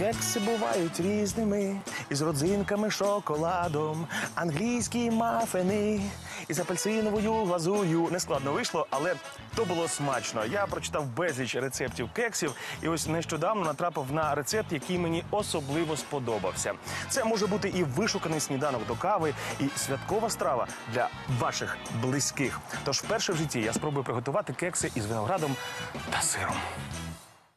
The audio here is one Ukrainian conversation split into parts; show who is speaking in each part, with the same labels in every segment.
Speaker 1: Кекси бувають різними, із родзинками, шоколадом, англійські мафини із апельсиновою глазур'ю. Нескладно вийшло, але то було смачно. Я прочитав безліч рецептів кексів, і ось нещодавно натрапив на рецепт, який мені особливо сподобався. Це може бути і вишуканий сніданок до кави, і святкова страва для ваших близьких. Тож вперше в житті я спробую приготувати кекси із виноградом та сиром.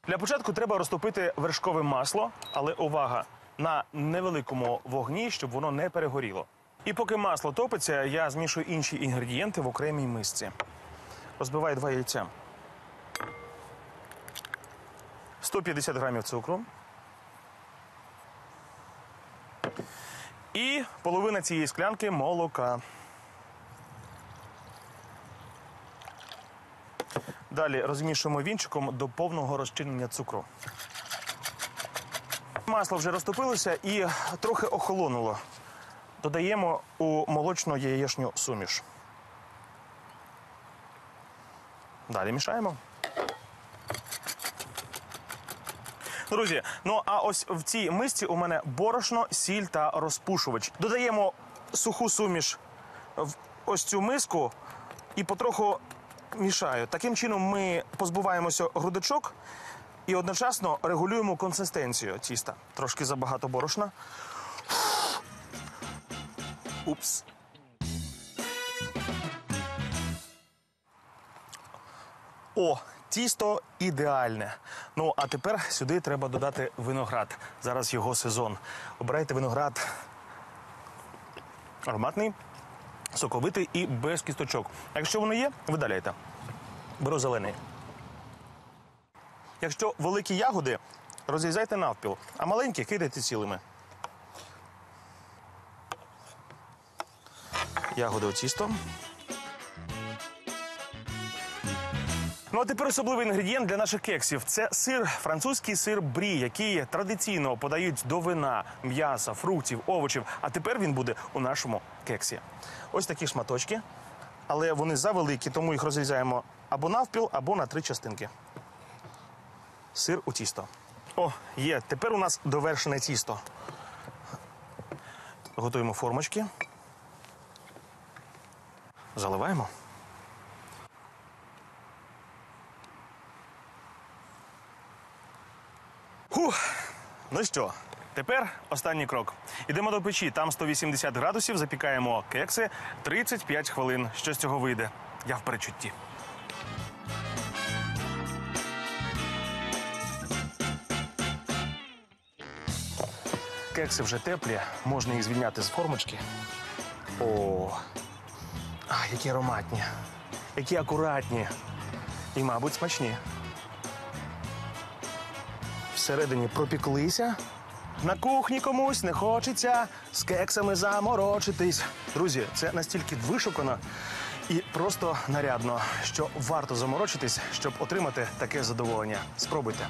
Speaker 1: Для початку треба розтопити вершкове масло, але увага на невеликому вогні, щоб воно не перегоріло. І поки масло топиться, я змішую інші інгредієнти в окремій мисці. Розбиваю два яйця. 150 грамів цукру. І половина цієї склянки молока. Далі розмішуємо вінчиком до повного розчинення цукру. Масло вже розтопилося і трохи охолонуло. Додаємо у молочну яєчню суміш. Далі мішаємо. Друзі, ну а ось в цій мисці у мене борошно, сіль та розпушувач. Додаємо суху суміш в ось цю миску і потроху мішаю. Таким чином ми позбуваємося грудочок і одночасно регулюємо консистенцію тіста. Трошки забагато борошна. Упс. О, тісто ідеальне. Ну а тепер сюди треба додати виноград. Зараз його сезон. Обирайте виноград ароматний, соковитий і без кісточок. Якщо воно є, видаляйте. Беру зелений. Якщо великі ягоди, розрізайте навпіл, а маленькі кидайте цілими. Ягоди у. Ну а тепер особливий інгредієнт для наших кексів це сир, французький сир брі, який традиційно подають до вина, м'яса, фруктів, овочів. А тепер він буде у нашому кексі. Ось такі шматочки, але вони завеликі, тому їх розрізаємо або навпіл, або на три частинки. Сир у тісто. О, є. Тепер у нас довершене тісто. Готуємо формочки. Заливаємо. Фух. Ну що, тепер останній крок. Ідемо до печі. Там 180 градусів, запікаємо кекси 35 хвилин. Що з цього вийде? Я в перечутті. Кекси вже теплі, можна їх звільняти з формочки. О, а, які ароматні, які акуратні і, мабуть, смачні. Всередині пропіклися. На кухні комусь не хочеться з кексами заморочитись. Друзі, це настільки вишукано і просто нарядно, що варто заморочитись, щоб отримати таке задоволення. Спробуйте.